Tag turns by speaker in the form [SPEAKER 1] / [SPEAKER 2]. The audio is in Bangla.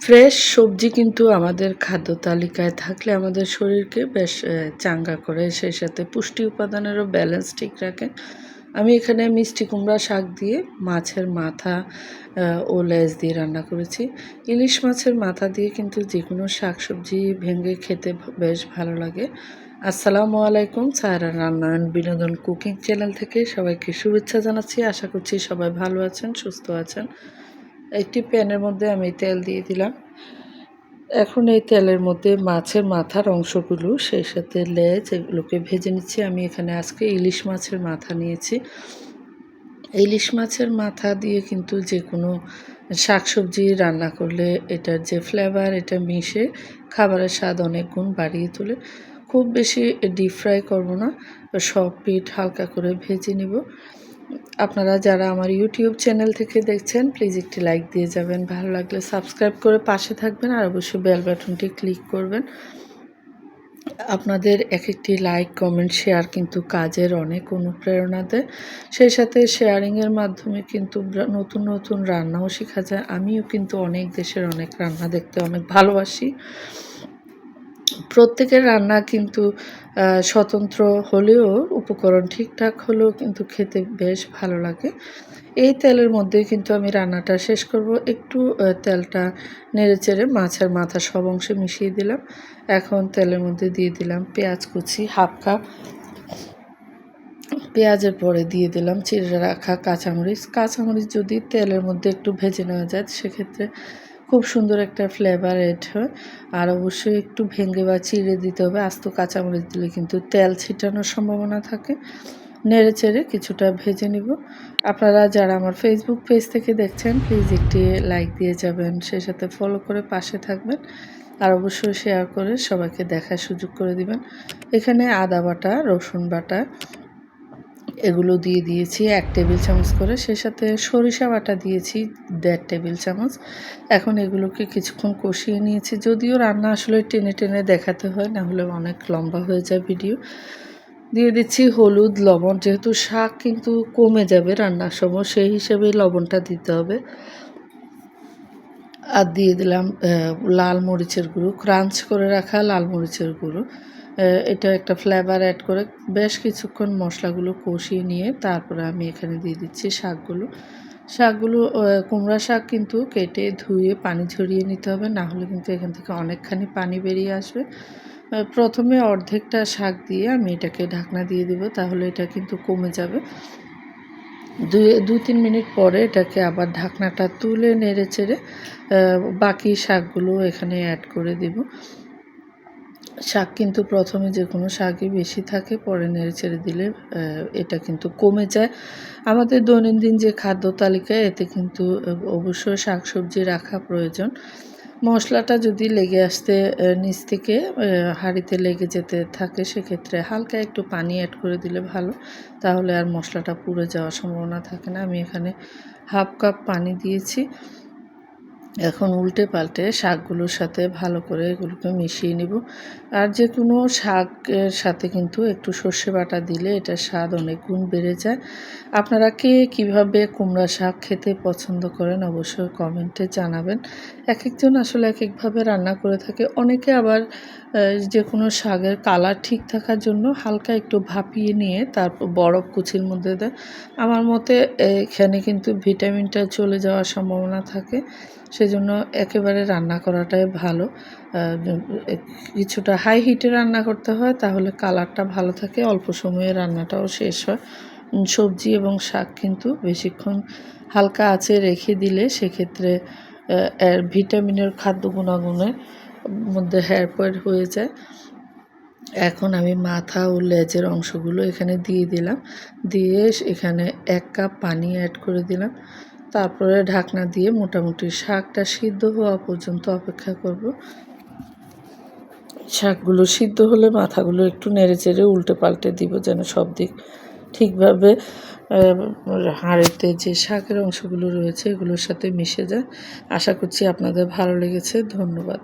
[SPEAKER 1] ফ্রেশ সবজি কিন্তু আমাদের খাদ্য তালিকায় থাকলে আমাদের শরীরকে বেশ চাঙ্গা করে। সেই সাথে পুষ্টি উপাদানেরও ব্যালেন্স ঠিক রাখে আমি এখানে মিষ্টি কুমড়া শাক দিয়ে মাছের মাথা ও লেজ দিয়ে রান্না করেছি। ইলিশ মাছের মাথা দিয়ে কিন্তু যে কোনো শাক সবজি ভেঙে খেতে বেশ ভালো লাগে। আসসালামু আলাইকুম, সায়রা রান্নায়ন বিনোদন কুকিং চ্যানেল থেকে সবাইকে শুভেচ্ছা জানাচ্ছি। আশা করছি সবাই ভালো আছেন, সুস্থ আছেন। একটি প্যানের মধ্যে আমি তেল দিয়ে দিলাম। এখন এই তেলের মধ্যে মাছের মাথার অংশগুলো, সেই সাথে লেজ এগুলোকে ভেজে নিচ্ছি। আমি এখানে আজকে ইলিশ মাছের মাথা নিয়েছি। ইলিশ মাছের মাথা দিয়ে কিন্তু যে কোনো শাকসবজি রান্না করলে এটার যে ফ্লেভার এটা মিশে খাবারের স্বাদ অনেক গুণ বাড়িয়ে তোলে। খুব বেশি ডিপ ফ্রাই করব না, সব পিঠ হালকা করে ভেজে নিব। আপনারা যারা আমার ইউটিউব চ্যানেল থেকে দেখছেন প্লিজ একটি লাইক দিয়ে যাবেন। ভালো লাগলে সাবস্ক্রাইব করে পাশে থাকবেন আর অবশ্যই বেল বাটনটি ক্লিক করবেন। আপনাদের এক একটি লাইক কমেন্ট শেয়ার কিন্তু কাজের অনেক অনুপ্রেরণা দেয়। সেই সাথে শেয়ারিংয়ের মাধ্যমে কিন্তু নতুন নতুন রান্নাও শেখা যায়। আমিও কিন্তু অনেক দেশের অনেক রান্না দেখতে অনেক ভালোবাসি। প্রত্যেকের রান্না কিন্তু স্বতন্ত্র হলেও উপকরণ ঠিকঠাক হলেও কিন্তু খেতে বেশ ভালো লাগে। এই তেলের মধ্যে কিন্তু আমি রান্নাটা শেষ করব। একটু তেলটা নেড়ে চেড়ে মাছের মাথা সব অংশে মিশিয়ে দিলাম। এখন তেলের মধ্যে দিয়ে দিলাম পেঁয়াজ কুচি হাফ কাপ। পেঁয়াজের পরে দিয়ে দিলাম চিড়ে রাখা কাঁচামরিচ। কাঁচামরিচ যদি তেলের মধ্যে একটু ভেজে নেওয়া যায়, সেক্ষেত্রে খুব সুন্দর একটা ফ্লেভার এড হয়? আর অবশ্যই একটু ভেঙে বা চিড়ে দিতে হবে। আস্ত কাঁচামরিচ দিলে কিন্তু তেল ছিটানোর সম্ভাবনা থাকে। নেড়ে চেড়ে কিছুটা ভেজে নিব। আপনারা যারা আমার ফেসবুক পেজ থেকে দেখছেন প্লিজ একটি লাইক দিয়ে যাবেন। সেই সাথে ফলো করে পাশে থাকবেন। আর অবশ্যই শেয়ার করে সবাইকে দেখার সুযোগ করে দিবেন। এখানে আদা বাটা, রসুন বাটা এগুলো দিয়ে দিয়েছি এক টেবিল চামচ করে। সে সাথে সরিষা বাটা দিয়েছি দেড় টেবিল চামচ। এখন এগুলোকে কিছুক্ষণ কষিয়ে নিয়েছি। যদিও রান্না আসলে টেনে টেনে দেখাতে হয়, না হলে অনেক লম্বা হয়ে যায় ভিডিও। দিয়ে দিচ্ছি হলুদ, লবণ। যেহেতু শাক কিন্তু কমে যাবে রান্নার সময়, সেই হিসেবে লবণটা দিতে হবে। আর দিয়ে দিলাম লাল মরিচের গুঁড়ো, ক্রাঞ্চ করে রাখা লাল মরিচের গুঁড়ো। এটা একটা ফ্লেভার অ্যাড করে বেশ কিছুক্ষণ মশলাগুলো কষিয়ে নিয়ে তারপরে আমি এখানে দিয়ে দিচ্ছি শাকগুলো। শাকগুলো কুমড়া শাক কিন্তু কেটে ধুয়ে পানি ঝরিয়ে নিতে হবে, না হলে কিন্তু এখান থেকে অনেকখানি পানি বেরিয়ে আসবে। প্রথমে অর্ধেকটা শাক দিয়ে আমি এটাকে ঢাকনা দিয়ে দিব, তাহলে এটা কিন্তু কমে যাবে। দু তিন মিনিট পরে এটাকে আবার ঢাকনাটা তুলে নেড়ে চেড়ে বাকি শাকগুলো এখানে অ্যাড করে দিব। শাক কিন্তু প্রথমে যে কোনো শাকই বেশি থাকে, পরে নেড়ে ছেড়ে দিলে এটা কিন্তু কমে যায়। আমাদের দৈনন্দিন যে খাদ্য তালিকায় এতে কিন্তু অবশ্যই শাক সবজি রাখা প্রয়োজন। মশলাটা যদি লেগে আসতে নিচ থেকে হাড়িতে লেগে যেতে থাকে, সেক্ষেত্রে হালকা একটু পানি অ্যাড করে দিলে ভালো। তাহলে আর মশলাটা পুড়ে যাওয়ার সম্ভাবনা থাকে না। আমি এখানে হাফ কাপ পানি দিয়েছি। এখন উল্টে পাল্টে শাকগুলোর সাথে ভালো করে এগুলোকে মিশিয়ে নিব। আর যে কোনো শাকের সাথে কিন্তু একটু সর্ষে বাটা দিলে এটার স্বাদ অনেক গুণ বেড়ে যায়। আপনারা কে কীভাবে কুমড়া শাক খেতে পছন্দ করেন অবশ্যই কমেন্টে জানাবেন। এক একজন আসলে এক একভাবে রান্না করে থাকে। অনেকে আবার যে কোনো শাকের কালার ঠিক থাকার জন্য হালকা একটু ভাপিয়ে নিয়ে তারপর বরফ কুচির মধ্যে দেয়। আমার মতে এখানে কিন্তু ভিটামিনটা চলে যাওয়ার সম্ভাবনা থাকে। সেজন্য একেবারে রান্না করাটাই ভালো। কিছুটা হাই হিটে রান্না করতে হয়, তাহলে কালারটা ভালো থাকে, অল্প সময়ে রান্নাটাও শেষ হয়। সবজি এবং শাক কিন্তু বেশিক্ষণ হালকা আঁচে রেখে দিলে সেক্ষেত্রে ভিটামিনের খাদ্য গুণাগুণের মধ্যে হেরফের হয়ে যায়। এখন আমি মাথা ও লেজের অংশগুলো এখানে দিয়ে দিলাম। দিয়ে এখানে এক কাপ পানি অ্যাড করে দিলাম। তারপরে ঢাকনা দিয়ে মোটামুটি শাকটা সিদ্ধ হওয়া পর্যন্ত অপেক্ষা করব। শাকগুলো সিদ্ধ হলে মাথাগুলো একটু নেড়ে চেড়ে উল্টে পাল্টে দিব যেন সব দিক ঠিকভাবে হাড়েতে যে শাকের অংশগুলো রয়েছে এগুলোর সাথে মিশে যায়। আশা করছি আপনাদের ভালো লেগেছে। ধন্যবাদ।